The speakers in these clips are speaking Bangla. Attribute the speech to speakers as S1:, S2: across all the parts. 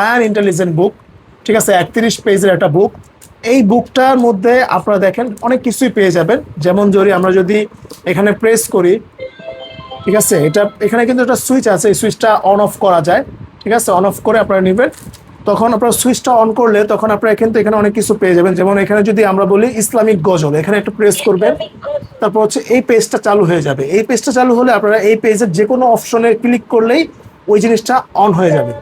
S1: আয়ান ইন্টেলিজেন্ট বুক ঠিক আছে একত্রিশ পেজের একটা বুক এই বুকটার মধ্যে আপনারা দেখেন অনেক কিছুই পেয়ে যাবেন। যেমন যদি আমরা যদি এখানে প্রেস করি ঠিক আছে এটা এখানে কিন্তু একটা সুইচ আছে এই সুইচটা অন অফ করা যায়। ঠিক আছে অন অফ করে আপনারা নেবেন। তখন আপনারা সুইচটা অন করলে তখন আপনারা কিন্তু এখানে অনেক কিছু পেয়ে যাবেন। যেমন এখানে যদি আমরা বলি ইসলামিক গজল এখানে একটা প্রেস করবেন। তারপর হচ্ছে এই পেজটা চালু হয়ে যাবে। এই পেজটা চালু হলে আপনারা এই পেজের যে কোনো অপশনে ক্লিক করলেই ওই জিনিসটা অন হয়ে যাবে।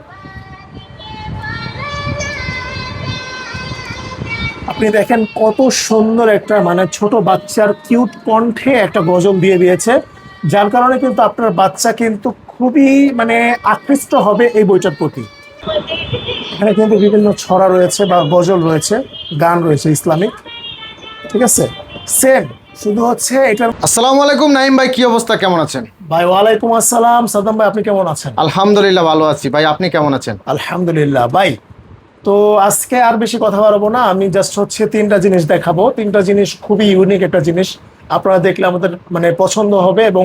S1: আপনি দেখেন কত সুন্দর একটা মানে ছোট বাচ্চার কিউট কণ্ঠে একটা গজল দিয়ে দিয়েছে। যার কারণে কিন্তু আপনার বাচ্চা কিন্তু খুবই মানে আকৃষ্ট হবে এই বইটার প্রতি। এখানে কিন্তু বিভিন্ন ছড়া রয়েছে বা গজল রয়েছে গান রয়েছে ইসলামিক। ঠিক আছে? সেম শুধু হচ্ছে এটা
S2: আসসালামু আলাইকুম নাইম ভাই কি অবস্থা? কেমন আছেন?
S1: ভাই ওয়ালাইকুম আসসালাম। সাদ্দাম ভাই আপনি কেমন আছেন?
S2: আলহামদুলিল্লাহ ভালো আছি। ভাই আপনি কেমন আছেন?
S1: আলহামদুলিল্লাহ ভাই তো আজকে আর বেশি কথা বাড়াবো না। আমি জাস্ট হচ্ছে তিনটা জিনিস দেখাবো। তিনটা জিনিস খুবই ইউনিক একটা জিনিস। আপনারা দেখলে আমাদের মানে পছন্দ হবে এবং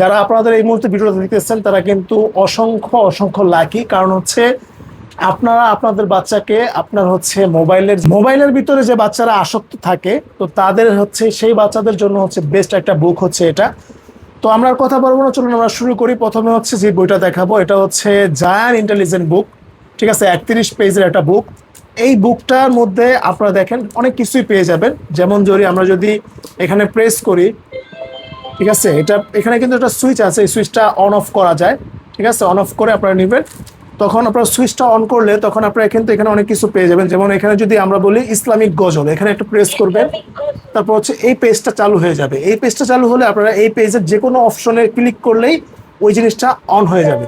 S1: যারা আপনাদের এই মুহূর্তে ভিডিওটা দেখতেছেন, তারা কিন্তু অসংখ্য অসংখ্য লাকি কারণ হচ্ছে আপনারা আপনাদের বাচ্চাকে আপনার হচ্ছে মোবাইলের মোবাইলের ভিতরে যে বাচ্চারা আসক্ত থাকে, তো তাদের হচ্ছে সেই বাচ্চাদের জন্য হচ্ছে বেস্ট একটা বুক হচ্ছে এটা। তো আমরা কথা বলব না, চলুন আমরা শুরু করি। প্রথমে হচ্ছে যে বইটা দেখাবো, এটা হচ্ছে জায়ান ইন্টেলিজেন্ট বুক ঠিক আছে, একত্রিশ পেজের একটা বুক এই বুকটার মধ্যে আপনারা দেখেন অনেক কিছুই পেয়ে যাবেন। যেমন যদি আমরা যদি এখানে প্রেস করি, ঠিক আছে, এটা এখানে কিন্তু একটা সুইচ আছে, এই সুইচটা অন অফ করা যায়। ঠিক আছে অন অফ করে আপনারা নেবেন। তখন আপনারা সুইচটা অন করলে তখন আপনারা কিন্তু এখানে অনেক কিছু পেয়ে যাবেন। যেমন এখানে যদি আমরা বলি ইসলামিক গজল, এখানে একটা প্রেস করবেন। তারপর হচ্ছে এই পেজটা চালু হয়ে যাবে। এই পেজটা চালু হলে আপনারা এই পেজের যে কোনো অপশনে ক্লিক করলেই ওই জিনিসটা অন হয়ে যাবে।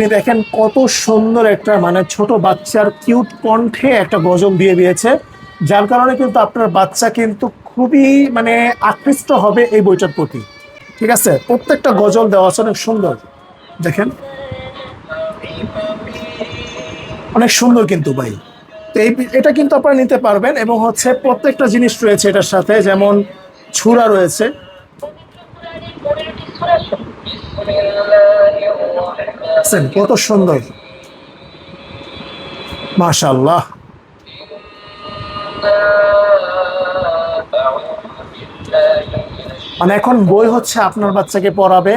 S1: আপনি দেখেন কত সুন্দর একটা মানে ছোট বাচ্চার কিউট কণ্ঠে একটা গজল দিয়ে দিয়েছে। যার কারণে কিন্তু আপনার বাচ্চা কিন্তু খুবই মানে আকৃষ্ট হবে এই বইটার প্রতি। ঠিক আছে? প্রত্যেকটা গজল দেওয়া আছে, অনেক সুন্দর। দেখেন। অনেক সুন্দর কিন্তু ভাই। তো এই এটা কিন্তু আপনারা নিতে পারবেন এবং হচ্ছে প্রত্যেকটা জিনিস রয়েছে এটার সাথে, যেমন ছুরা রয়েছে। দেখছেন? কত সুন্দর। মাশাল্লাহ মানে এখন বই হচ্ছে আপনার বাচ্চাকে পড়াবে।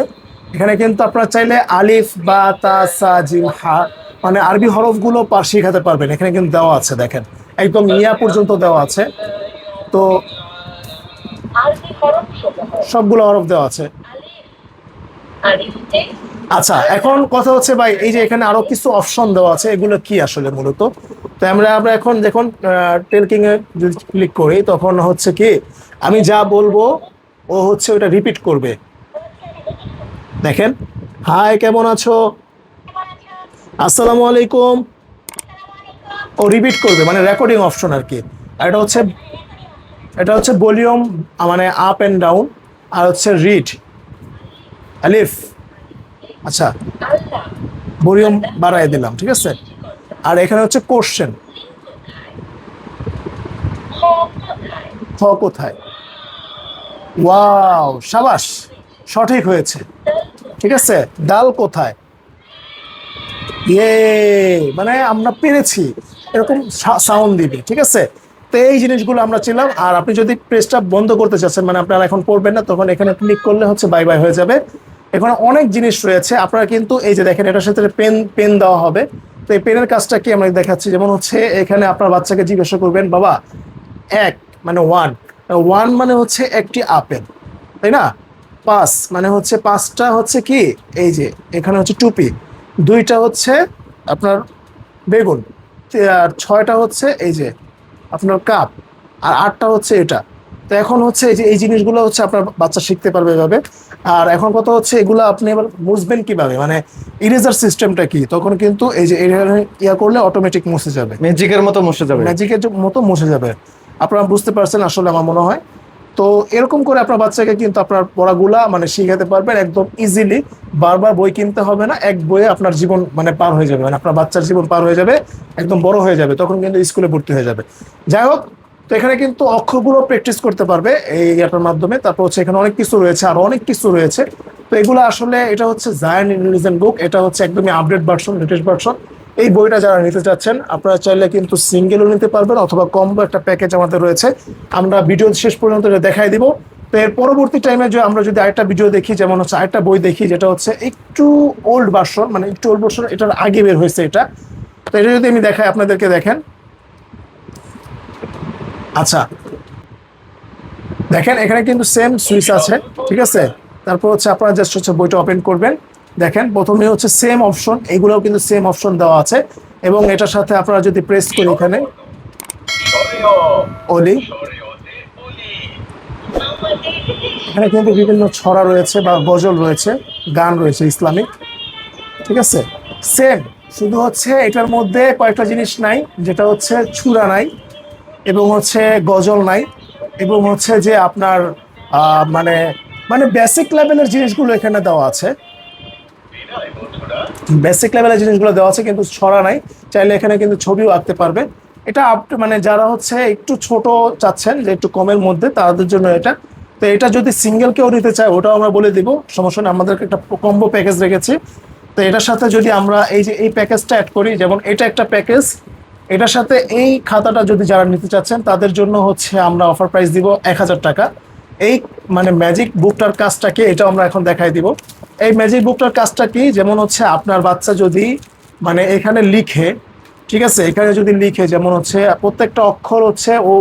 S1: এখানে কিন্তু আপনারা চাইলে আলিফ বা তা সা জিম হা মানে আরবি হরফগুলো পার শিখাতে পারবেন। এখানে কিন্তু দেওয়া আছে দেখেন। একদম ইয়া পর্যন্ত দেওয়া আছে। তো সবগুলো। হরফ দেওয়া আছে। আচ্ছা এখন কথা হচ্ছে ভাই, এই যে এখানে আরও কিছু অপশন দেওয়া আছে, এগুলো কি আসলে মূলত? তো আমরা আমরা এখন যখন টেলকিং এ যদি ক্লিক করি, তখন হচ্ছে কি, আমি যা বলব, ও হচ্ছে ওটা রিপিট করবে। দেখেন হাই কেমন আছো? আসসালামু আলাইকুম। ও রিপিট করবে মানে রেকর্ডিং অপশন আর কি। আর এটা হচ্ছে এটা হচ্ছে ভলিউম মানে আপ অ্যান্ড ডাউন আর হচ্ছে রিড আলিফ আচ্ছা ভলিউম বাড়াই দিলাম, ঠিক আছে? আর এখানে হচ্ছে কোশ্চেন
S3: খ কোথায়?
S1: ওয়াও সাবাস, সঠিক হয়েছে। ঠিক আছে? ডাল কোথায়? ইয়ে মানে আমরা পেরেছি। এরকম সাউন্ড দিবে, ঠিক আছে? তো এই জিনিসগুলো আমরা ছিলাম আর আপনি যদি প্রেসটা বন্ধ করতে চাচ্ছেন মানে আপনারা এখন পড়বেন না, তখন এখানে ক্লিক করলে হচ্ছে বাই বাই হয়ে যাবে। এখানে অনেক জিনিস রয়েছে। আপনারা কিন্তু এই যে দেখেন, এটার সাথে পেন পেন দেওয়া হবে। তো এই পেনের কাজটা কি আমরা দেখাচ্ছি? যেমন হচ্ছে, এখানে আপনার বাচ্চাকে জিজ্ঞাসা করবেন, বাবা, এক মানে ওয়ান ওয়ান মানে হচ্ছে একটি আপেল। তাই না? পাঁচ মানে হচ্ছে পাঁচটা হচ্ছে কি? এই যে, এখানে হচ্ছে টুপি। দুইটা হচ্ছে আপনার বেগুন। আর ছয়টা হচ্ছে এই যে আপনার কাপ। আর আটটা হচ্ছে এটা। তো এখন হচ্ছে এই যে, এই জিনিসগুলো হচ্ছে আপনার বাচ্চা শিখতে পারবে এভাবে। আর এখন কথা হচ্ছে এগুলো আপনি এবার বুঝবেন কীভাবে? মানে ইরেজার সিস্টেমটা কি? তখন কিন্তু এই যে ইয়া করলে অটোমেটিক মুছে যাবে।
S2: ম্যাজিকের মতো মুছে যাবে।
S1: ম্যাজিকের মতো মুছে যাবে। আপনারা বুঝতে পারছেন আসলে আমার মনে হয়। তো এরকম করে আপনার বাচ্চাকে কিন্তু আপনার পড়াগুলা মানে শিখাতে পারবেন একদম ইজিলি বারবার বই কিনতে হবে না এক বইয়ে আপনার জীবন মানে পার হয়ে যাবে। মানে আপনার বাচ্চার জীবন পার হয়ে যাবে একদম বড় হয়ে যাবে তখন কিন্তু স্কুলে ভর্তি হয়ে যাবে। যাই হোক তো এখানে কিন্তু অক্ষরগুলো প্র্যাকটিস করতে পারবে এই ইয়াটার মাধ্যমে। তারপর হচ্ছে এখানে অনেক কিছু রয়েছে, আর অনেক কিছু রয়েছে। তো এগুলো আসলে এটা হচ্ছে জায়ান ইন্টেলিজেন্ট বুক এটা হচ্ছে একদমই আপডেট ভার্সন লেটেস্ট ভার্সন এই বইটা যারা নিতে চাচ্ছেন, আপনারা চাইলে কিন্তু সিঙ্গেলও নিতে পারবেন অথবা কম্বো একটা প্যাকেজ আমাদের রয়েছে। আমরা ভিডিও শেষ পর্যন্ত এটা দেখাই দিব। তো এর পরবর্তী টাইমে যে আমরা যদি আরেকটা ভিডিও দেখি, যেমন হচ্ছে আরেকটা বই দেখি, যেটা হচ্ছে একটু ওল্ড ভার্সন মানে একটু ওল্ড ভার্সন এটার আগে বের হয়েছে এটা। তো এটা যদি আমি দেখাই, আপনাদেরকে দেখেন। আচ্ছা। দেখেন, এখানে কিন্তু সেম সুইচ আছে, ঠিক আছে? তারপর হচ্ছে আপনারা জাস্ট হচ্ছে বইটা ওপেন করবেন। দেখেন, প্রথমে হচ্ছে সেম অপশন এগুলোও কিন্তু সেম অপশন দেওয়া আছে। এবং এটার সাথে আপনারা যদি প্রেস করি এখানে, অলি। এখানে কিন্তু বিভিন্ন ছড়া রয়েছে বা গজল রয়েছে, গান রয়েছে ইসলামিক, ঠিক আছে? সেম শুধু হচ্ছে এটার মধ্যে কয়েকটা জিনিস নাই, যেটা হচ্ছে ছুরা নাই। এবং হচ্ছে গজল নাই, এবং হচ্ছে যে আপনার মানে মানে বেসিক লেভেলের জিনিসগুলো এখানে দেওয়া আছে। বেসিক লেভেলের জিনিসগুলো দেওয়া আছে, কিন্তু ছড়া নাই। চাইলে এখানে কিন্তু ছবিও আঁকতে পারবে। এটা আপ মানে যারা হচ্ছে একটু ছোট চাচ্ছেন, যে একটু কমের মধ্যে, তাদের জন্য এটা। তো এটা যদি সিঙ্গেল কেউ নিতে চায়, ওটাও আমরা বলে দিব। সমস্যা আমাদেরকে একটা কম্বো প্যাকেজ রেখেছি। তো এটার সাথে যদি আমরা এই যে, এই প্যাকেজটা অ্যাড করি, যেমন এটা একটা প্যাকেজ এটার সাথে এই খাতাটা যদি যারা নিতে চাচ্ছেন, তাদের জন্য হচ্ছে আমরা অফার প্রাইস দিব এক হাজার টাকা। এই মানে ম্যাজিক বুকটার কাজটা কি এটা আমরা এখন দেখাই দিব। এই ম্যাজিক বুকটার কাজটা কি, যেমন হচ্ছে আপনার বাচ্চা যদি মানে এখানে লিখে, ঠিক আছে, এখানে যদি লিখে, যেমন হচ্ছে প্রত্যেকটা অক্ষর হচ্ছে ও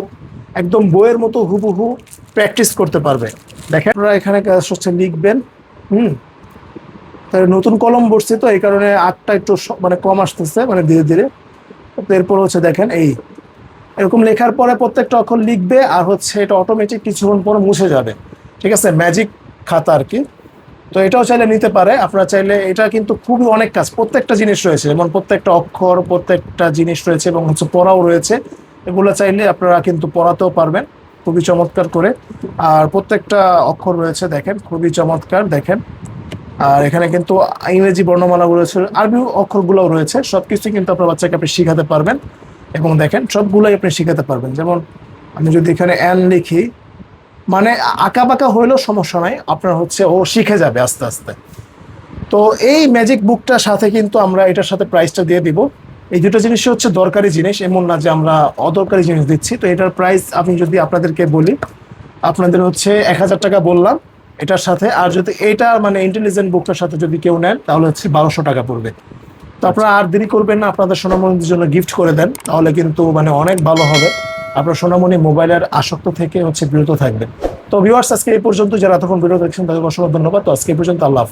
S1: একদম বইয়ের মতো হুবহু প্র্যাকটিস করতে পারবে। দেখেন, আপনারা এখানে হচ্ছে লিখবেন, হুম। তাহলে নতুন কলম বসছে তো, এই কারণে আটটা একটু মানে কম আসতেছে মানে ধীরে ধীরে। এরপর হচ্ছে দেখেন এই, এরকম লেখার পরে প্রত্যেকটা অক্ষর লিখবে আর হচ্ছে এটা অটোমেটিক কিছুক্ষণ পর মুছে যাবে। ঠিক আছে? ম্যাজিক খাতা আর কি। তো এটাও চাইলে নিতে পারে। আপনারা চাইলে এটা কিন্তু খুবই অনেক কাজ। প্রত্যেকটা জিনিস রয়েছে, যেমন প্রত্যেকটা অক্ষর, প্রত্যেকটা জিনিস রয়েছে এবং হচ্ছে পড়াও রয়েছে। এগুলো চাইলে আপনারা কিন্তু পড়াতেও পারবেন। খুবই চমৎকার করে। আর প্রত্যেকটা অক্ষর রয়েছে দেখেন। খুবই চমৎকার দেখেন। আর এখানে কিন্তু ইংরেজি বর্ণমালাগুলো রয়েছে, আরবি অক্ষরগুলোও রয়েছে সব কিছু কিন্তু আপনার বাচ্চাকে আপনি শিখাতে পারবেন। এবং দেখেন, সবগুলোই আপনি শিখাতে পারবেন। যেমন আমি যদি এখানে অ্যান লিখি মানে আঁকা বাঁকা হইলেও সমস্যা নাই, আপনার হচ্ছে ও শিখে যাবে আস্তে আস্তে। তো এই ম্যাজিক বুকটার সাথে কিন্তু আমরা এটার সাথে প্রাইসটা দিয়ে দিব। এই দুটো জিনিসই হচ্ছে দরকারি জিনিস, এমন না যে আমরা অদরকারি জিনিস দিচ্ছি। তো এটার প্রাইস আমি যদি আপনাদেরকে বলি, আপনাদের হচ্ছে এক হাজার টাকা বললাম। এটার সাথে, আর যদি এটা মানে ইন্টেলিজেন্ট বুকটার সাথে যদি কেউ নেন, তাহলে হচ্ছে বারোশো টাকা পড়বে। তো আপনারা আর দেরি করবেন না, আপনাদের সোনামণির জন্য গিফট করে দেন, তাহলে কিন্তু মানে অনেক ভালো হবে। আপনার সোনামণি মোবাইলের আসক্ত থেকে হচ্ছে বিরত থাকবেন। তো ভিউয়ার্স আজকে এই পর্যন্ত, যারা তখন ভিডিও দেখছেন তাদের অসংখ্য ধন্যবাদ। তো আজকে এই পর্যন্ত, আল্লাহ।